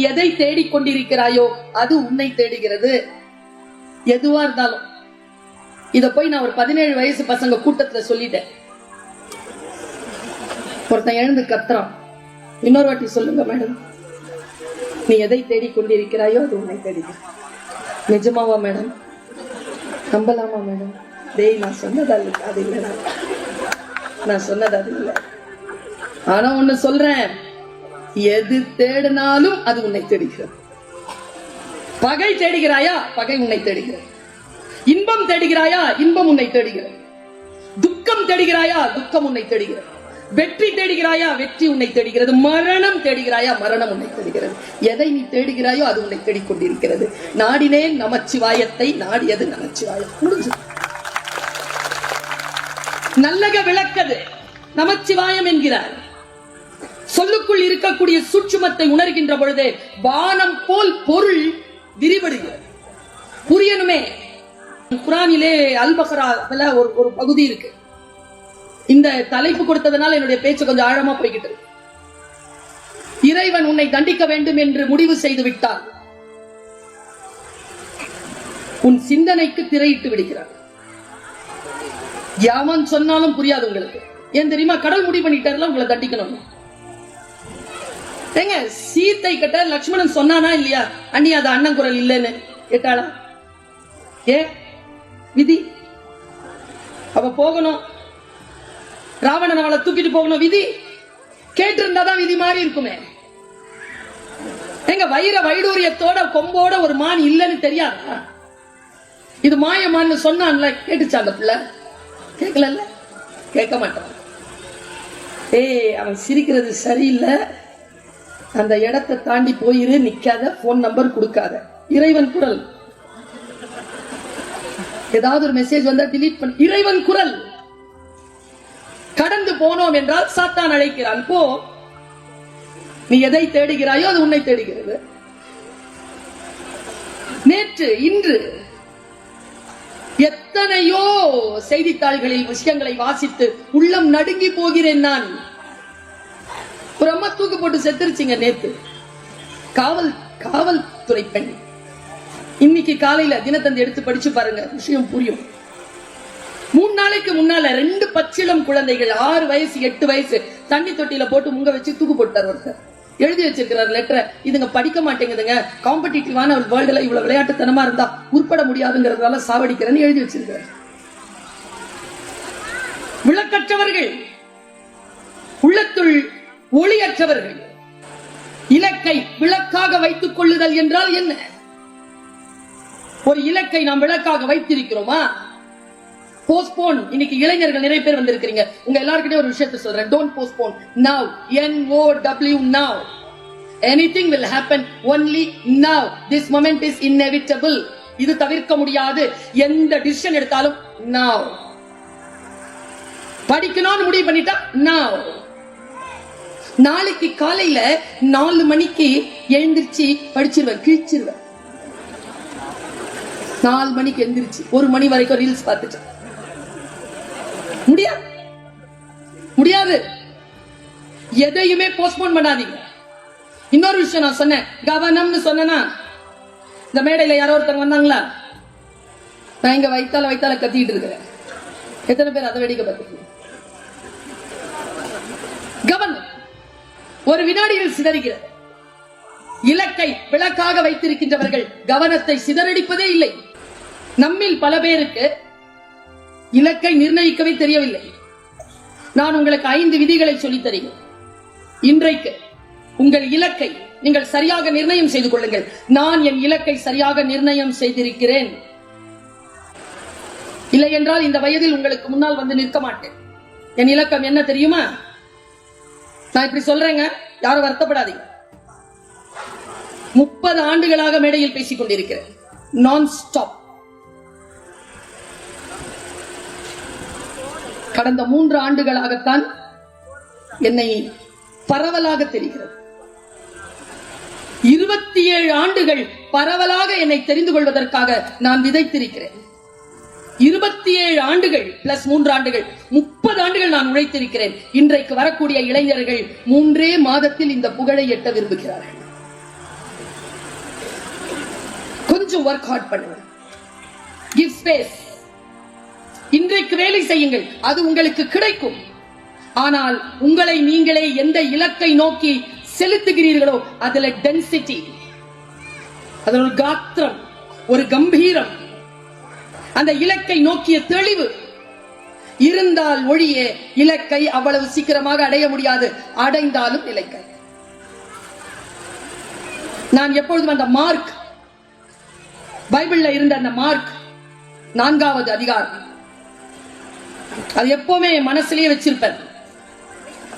எதை தேடிக்கொண்டிருக்கிறாயோ அது உன்னை தேடுகிறது. எதுவா இருந்தாலும். இத போய் நான் ஒரு பதினேழு வயசு பசங்க கூட்டத்துல சொல்லிட்டேன். ஒருத்தன் எழுந்து கத்துறான். இன்னொரு வாட்டி சொல்லுங்க மேடம். நீ எதை தேடிக் கொண்டிருக்கிறாயோ அது உன்னை தேடுகிறது. நிஜமாவா மேடம்? நம்பலாமா மேடம்? டேய் நான் சொன்னது அது அது இல்லடா. நான் சொன்னது அது இல்லை. ஆனா ஒண்ணு சொல்றேன். எது தேடினாலும் அது உன்னை தேடுகிறது. பகை தேடுகிறாயா? பகை உன்னை தேடுகிறது. இன்பம் தேடுகிறாயா? இன்பம் உன்னை தேடுகிறது. துக்கம் தேடுகிறாயா? துக்கம் உன்னை தேடுகிறது. வெற்றி தேடுகிறாயா? வெற்றி உன்னை தேடுகிறது. மரணம் தேடுகிறாயா? மரணம் உன்னை தேடுகிறது. எதை நீ தேடுகிறாயோ அது உன்னை தேடிக்கொண்டிருக்கிறது. நாடினேன் நமச்சிவாயத்தை நாடியது நமச்சிவாயம். முடிஞ்சு. நல்லக விளக்கது. நமச்சிவாயம் என்கிறார். சொல்லுக்குள் இருக்கக்கூடிய சூட்சுமத்தை உணர்கின்ற பொழுது வானம் போல் பொருள் விரிவடுகிறது. புரியணுமே? குரானிலே அல்பகரால ஒரு ஒரு பகுதி இருக்கு. இந்த தலைப்பு கொடுத்ததுனால என்னுடைய பேச்சு கொஞ்சம் ஆழமா போய்கிட்டு இருக்கு. இறைவன் உன்னை தண்டிக்க வேண்டும் என்று முடிவு செய்து விட்டார் உன் சிந்தனைக்கு திரையிட்டு விடுகிறார் யாவன் சொன்னாலும் புரியாது உங்களுக்கு. ஏன் தெரியுமா? கடல் முடிவு பண்ணிட்டாருல உங்களை தண்டிக்கணும் ஏங்க சீத்தை கிட்ட லக்ஷ்மணன் சொன்னானா இல்லையா? அண்ணி அது அண்ணன் குரல் இல்லைன்னு. கேட்டாளா? ஏ விதி? அவ போகணும். ராவணன் அவளை தூக்கிட்டு போகணும் விதி. கேட்டிருந்தாதான் விதி மாறி இருக்குமே. எங்க வைர வைடூரியத்தோட கொம்போட ஒரு மான் இல்லைன்னு தெரியாதா. இது மாயமான்னு சொன்னான்ல கேட்டுச்சா அந்த பிள்ளை? கேட்கல கேட்க மாட்டான். ஏய் அவன் சிரிக்கிறது சரியில்லை. அந்த இடத்தை தாண்டி போயிரு நிக்காத போன் நம்பர் கொடுக்காத. இறைவன் குரல். ஏதாவது ஒரு மெசேஜ் வந்தா டிலீட் பண்ண. இறைவன் குரல். கடந்து போனோம் என்றால் சாத்தான் அழைக்கிறான். போ. நீ எதை தேடுகிறாயோ அது உன்னை தேடுகிறது. நேற்று இன்று எத்தனையோ செய்தித்தாள்களில் விஷயங்களை வாசித்து உள்ளம் நடுங்கி போகிறேன் நான். ஒரு அம்மா தூக்கு போட்டு செத்துருச்சிங்க நேத்து. காவல் காவல்துறை பெண். இன்னைக்கு காலையில தினத்தந்தி எடுத்து படிச்சு பாருங்க விஷயம் புரியும். மூணு நாளைக்கு முன்னால ரெண்டு பச்சிளம் குழந்தைகள் ஆறு வயசு எட்டு வயசு தண்ணி தொட்டியில போட்டு முங்க வச்சு தூக்கு போட்டார் ஒருத்தர். எழுதி வச்சிருக்கிறார் லெட்டரை. இதுங்க படிக்க மாட்டேங்குதுங்க. காம்படிட்டிவான வேர்ல்டுல இவ்வளவு விளையாட்டுத்தனமா இருந்தா உட்பட முடியாதுங்கிறதால சாவடிக்கிறேன்னு எழுதி வச்சிருக்கிறார். விளக்கற்றவர்கள் உள்ளத்துள் ஒளியற்றவர்கள். இலக்கை விளக்காக வைத்துக் கொள்ளுதல் என்றால் என்ன? ஒரு இலக்கை நாம் விளக்காக வைத்திருக்கிறோமா? போஸ்ட்போன் இன்னைக்கு இளைஞர்கள் நிறைய பேர் வந்திருக்கிறீங்க. உங்க எல்லாருக்கிட்டே ஒரு விஷயத்தை சொல்றேன். Don't postpone now N O W now anything will happen only now this moment is inevitable இது தவிர்க்க முடியாது. எந்த டிசிஷன் எடுத்தாலும் நவ் படிக்கணும்னு முடிவு பண்ணிட்டா நவ் நாளைக்கு காலையில நாலு மணிக்கு எழுந்திருச்சு படிச்சிருவேன் கிழிச்சிருவேன் நாலு மணிக்கு எழுந்திருச்சு ஒரு மணி வரைக்கும் ரீல்ஸ் பார்த்துட்டு. முடியாது. முடியாது. எதையுமே போஸ்ட்போன் பண்ணாதீங்க. இன்னொரு விஷயம் நான் சொன்னேன். கவனம்னு சொன்னேன்னா இந்த மேடையில யாரோ ஒருத்தர் வந்தாங்களா? நான் இங்க வைத்தால வைத்தால கத்திட்டு இருக்கிறேன். எத்தனை பேர் அதை வேடிக்கை பார்த்துருக்கீங்க ஒரு வினாடியில் சிதறுகிறது. இலக்கை விளக்காக வைத்திருக்கின்றவர்கள் கவனத்தை சிதறடிப்பதே இல்லை. நம்மில் பல பேருக்கு இலக்கை நிர்ணயிக்கவே தெரியவில்லை. நான் உங்களுக்கு ஐந்து விதிகளை சொல்லித் தருகிறேன். இன்றைக்கு உங்கள் இலக்கை நீங்கள் சரியாக நிர்ணயம் செய்து கொள்ளுங்கள். நான் என் இலக்கை சரியாக நிர்ணயம் செய்திருக்கிறேன். இல்லை என்றால் இந்த வயதில் உங்களுக்கு முன்னால் வந்து நிற்க மாட்டேன். என் இலக்கம் என்ன தெரியுமா? நான் இப்படி சொல்றேங்க யாரும் வருத்தப்படாதீங்க. முப்பது ஆண்டுகளாக மேடையில் பேசிக் கொண்டிருக்கிறேன். நான் ஸ்டாப் கடந்த மூன்று ஆண்டுகளாகத்தான் என்னை பரவலாக தெரிகிறது. இருபத்தி ஏழு ஆண்டுகள் பரவலாக என்னை தெரிந்து கொள்வதற்காக நான் விதைத்திருக்கிறேன். இருபத்தி ஏழு ஆண்டுகள் பிளஸ் மூன்று ஆண்டுகள் முப்பது ஆண்டுகள் நான் உழைத்திருக்கிறேன். இன்றைக்கு வரக்கூடிய இளைஞர்கள் மூன்றே மாதத்தில் இந்த புகழை எட்ட விரும்புகிறார்கள். கொஞ்சம் ஒர்க் ஹார்ட் பண்ணுங்க கிவ் ஸ்பேஸ் இன்றைக்கு வேலை செய்யுங்கள். அது உங்களுக்கு கிடைக்கும். ஆனால் உங்களை நீங்களே எந்த இலக்கை நோக்கி செலுத்துகிறீர்களோ அதுல டென்சிட்டி அதுல ஒரு காத்திரம் ஒரு கம்பீரம் அந்த இலக்கை நோக்கிய தெளிவு. இருந்தால் ஒழிய இலக்கை அவ்வளவு சீக்கிரமாக அடைய முடியாது. அடைந்தாலும் இலக்கை நான் எப்பொழுதும் அந்த மார்க் பைபிள்ல இருந்த அந்த மார்க் நான்காவது அதிகாரம். அது எப்பவுமே என் மனசுலயே வச்சிருப்பேன்.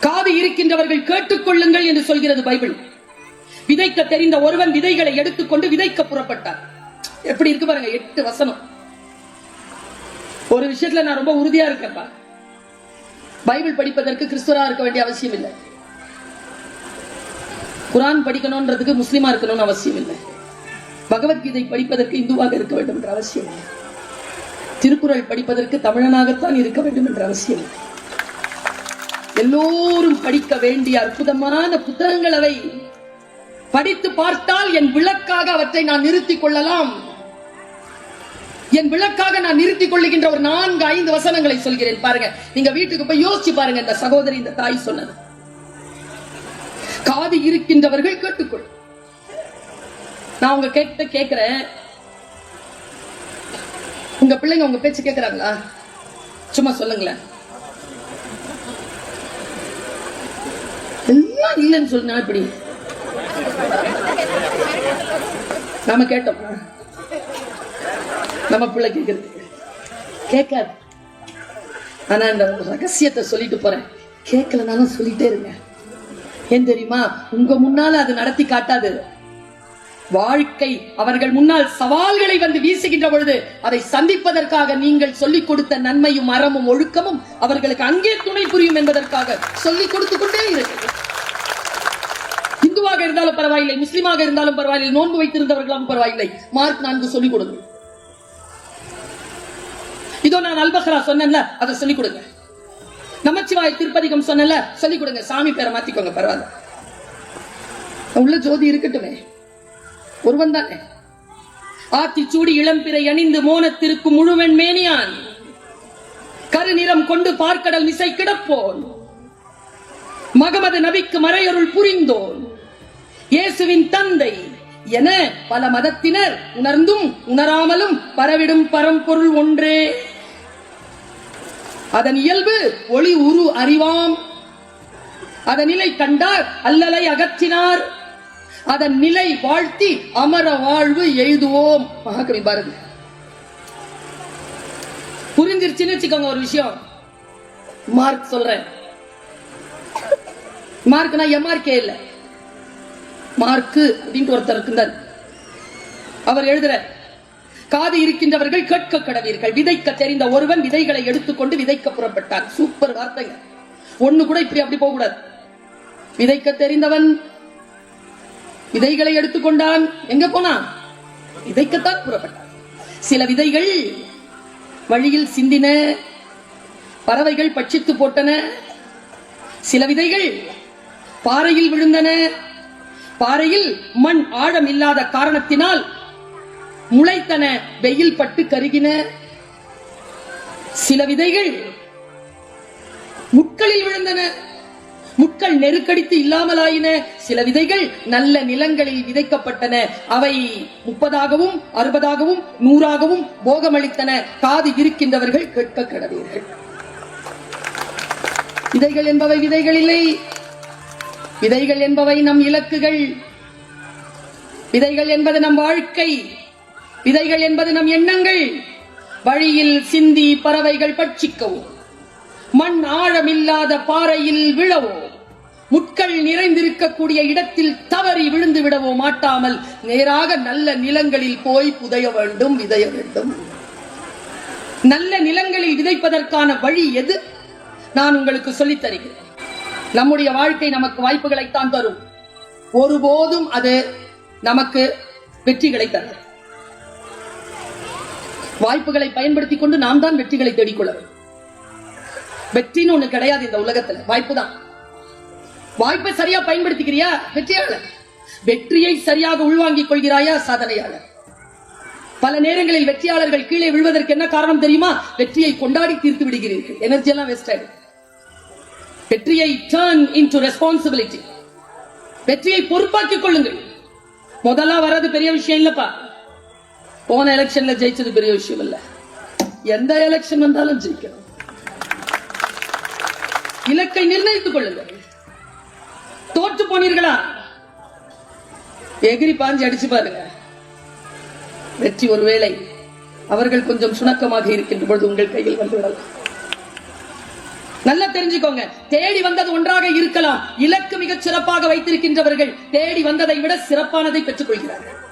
காது இருக்கின்றவர்கள் கேட்டுக்கொள்ளுங்கள் என்று சொல்கிறது பைபிள். விதைக்க தெரிந்த ஒருவன் விதைகளை எடுத்துக்கொண்டு விதைக்க புறப்பட்டார் எப்படி இருக்கு பாருங்க எட்டு வசனம். ஒரு விஷயத்துல நான் ரொம்ப உறுதியா இருக்கேன்ப்பா. பைபிள் படிப்பதற்கு கிறிஸ்துவரா இருக்க வேண்டிய அவசியம் இல்லை. குரான் படிக்கணும்ன்றதுக்கு முஸ்லிமா இருக்கணும்னு அவசியம் இல்லை. பகவத்கீதை படிப்பதற்கு இந்துவாக இருக்க வேண்டும் என்ற அவசியம் இல்லை. திருக்குறள் படிப்பதற்கு தமிழனாகத்தான் இருக்க வேண்டும் என்ற அவசியம் இல்லை. எல்லோரும் படிக்க வேண்டிய அற்புதமான புத்தகங்கள் அவை. படித்து பார்த்தால் என் விளக்காக அவற்றை நான் நிறுத்திக் கொள்ளலாம். என் விளக்காக நான் நிறுத்திக் கொள்ளுகின்ற ஒரு நான்கு ஐந்து வசனங்களை சொல்கிறேன். பாருங்க. நீங்க வீட்டுக்கு போய் யோசிச்சு பாருங்க இந்த சகோதரி இந்த தாய் சொன்னது. காது இருக்கின்றவர்கள் கேட்டுக்கொள். நான் உங்க கேட்ட கேக்குறேன். உங்க பிள்ளைங்க உங்க பேச்சு கேக்குறாங்களா? சும்மா சொல்லுங்களேன். எல்லாம் இல்லைன்னு சொல்லுங்க இப்படி? நாம கேட்டோம். நம்ம பிள்ளை கேட்கறது கேட்காது. ஆனா இந்த ரகசியத்தை சொல்லிட்டு போறேன். கேட்கலனாலும் சொல்லிட்டே இருங்க. ஏன் தெரியுமா? உங்க முன்னால அது நடத்தி காட்டாது. வாழ்க்கை அவர்கள் முன்னால் சவால்களை வந்து வீசுகின்ற பொழுது அதை சந்திப்பதற்காக நீங்கள் சொல்லிக் கொடுத்த நன்மையும் அறமும் ஒழுக்கமும் அவர்களுக்கு அங்கே துணை புரியும் என்பதற்காக சொல்லிக் கொடுத்து கொண்டே இருக்கு இந்துவாக இருந்தாலும் பரவாயில்லை முஸ்லீமாக இருந்தாலும் பரவாயில்லை நோன்பு வைத்திருந்தவர்களும் பரவாயில்லை. மார்க் நான்கு சொல்லிக் கொடுங்க. இதோ நான் அல்பஹரா சொன்னேன்ல அதை சொல்லிக் கொடுங்க நமச்சிவாய திருப்பதிகம் சொன்னல சொல்லிக் கொடுங்க சாமி பேரை மாத்திக்கோங்க பரவாயில்ல. உள்ள ஜோதி இருக்கட்டுமே. ஒருவன் தானே. ஆத்தி சூடி இளம்பிறை அணிந்து மோனத்திற்கு முழுவன் மேனியான். கருநிறம் கொண்டு பார்க்கடல் மிசை கிடப்போன். மகமது நபிக்கு மறையருள் புரிந்தோன். இயேசுவின் தந்தை என பல மதத்தினர் உணர்ந்தும் உணராமலும் பரவிடும் பரம்பொருள் ஒன்றே. அதன் இயல்பு ஒளி உரு அறிவாம். அதன் நிலை கண்டார் அல்லலை அகற்றினார். அதன் நிலை வாழ்த்தி அமர வாழ்வு எழுதுவோம் மகாகவி பாரதி. புரிஞ்சிருச்சுன்னு வச்சுக்கோங்க ஒரு விஷயம். மார்க் சொல்றேன். மார்க்னா எம்ஆர்கே இல்ல. மார்க்கு அப்படின்ட்டு ஒருத்தர் இருந்தார் அவர் எழுதுற காது இருக்கின்றவர்கள் கேட்க கடவீர்கள். விதைக்க தெரிந்த ஒருவன் விதைகளை எடுத்துக்கொண்டு விதைக்க புறப்பட்டான். சூப்பர் வார்த்தைங்க. ஒண்ணு கூட இப்படி அப்படி போக கூடாது விதைக்க தெரிந்தவன் விதைகளை எடுத்துக்கொண்டான். எங்க போனான்? விதைக்கத்தான் புறப்பட்டான். சில விதைகள் வழியில் சிந்தின பறவைகள் பட்சித்து போட்டன. சில விதைகள் பாறையில் விழுந்தன. பாறையில் மண் ஆழம் இல்லாத காரணத்தினால் முளைத்தன வெயில் பட்டு கருகின சில விதைகள் முட்களில் விழுந்தன. முட்கள் நெருக்கடித்து இல்லாமலாயின. சில விதைகள் நல்ல நிலங்களில் விதைக்கப்பட்டன. அவை முப்பதாகவும் அறுபதாகவும் நூறாகவும் போகமளித்தன. காது இருக்கின்றவர்கள் கேட்க கடவீர்கள். விதைகள் என்பவை விதைகள் இல்லை. விதைகள் என்பவை நம் இலக்குகள். விதைகள் என்பது நம் வாழ்க்கை. விதைகள் என்பது நம் எண்ணங்கள். வழியில் சிந்தி பறவைகள் பட்சிக்கவும். மண் ஆழமில்லாத பாறையில் விழவோ முட்கள் நிறைந்திருக்கக்கூடிய இடத்தில் தவறி விழுந்து விடவோ மாட்டாமல் நேராக நல்ல நிலங்களில் போய் புதைய வேண்டும் விதைய வேண்டும். நல்ல நிலங்களில் விதைப்பதற்கான வழி எது? நான் உங்களுக்கு சொல்லித் தருகிறேன். நம்முடைய வாழ்க்கை நமக்கு வாய்ப்புகளைத்தான் தரும். ஒருபோதும் அது நமக்கு வெற்றிகளை தரும் வாய்ப்புகளை பயன்படுத்தி கொண்டு நாம் தான் வெற்றிகளை தேடிக்கொள்ள வேண்டும். வெற்றின்னு ஒண்ணு கிடையாது இந்த உலகத்துல. வாய்ப்பு தான் வாய்ப்பை சரியா பயன்படுத்திக்கிறியா? வெற்றியாளர் வெற்றியை சரியாக உள்வாங்கிக் கொள்கிறாயா? சாதனையாளர் பல நேரங்களில் வெற்றியாளர்கள் கீழே விழுவதற்கு என்ன காரணம் தெரியுமா? வெற்றியை கொண்டாடி தீர்த்து விடுகிறீர்கள். எனர்ஜி எல்லாம் வேஸ்ட் ஆயிடும். வெற்றியை டர்ன் இன்டு ரெஸ்பான்சிபிலிட்டி வெற்றியை பொறுப்பாக்கிக் கொள்ளுங்கள். முதல்ல வர்றது பெரிய விஷயம் இல்லப்பா. போன எலெக்ஷன்ல ஜெயிச்சது பெரிய விஷயம் இல்ல. எந்த எலெக்ஷன் வந்தாலும் ஜெயிக்கணும். இலக்கை நிர்ணயித்துக் கொள்ளுங்கள். தோற்று போனீர்களா? எகிரி பாஞ்சு அடிச்சு பாருங்க. வெற்றி ஒருவேளை அவர்கள் கொஞ்சம் சுணக்கமாக இருக்கின்ற பொழுது உங்கள் கையில் வந்துவிடலாம் நல்லா தெரிஞ்சுக்கோங்க. தேடி வந்தது ஒன்றாக இருக்கலாம். இலக்கு மிகச் சிறப்பாக வைத்திருக்கின்றவர்கள் தேடி வந்ததை விட சிறப்பானதை பெற்றுக் கொள்கிறார்கள்.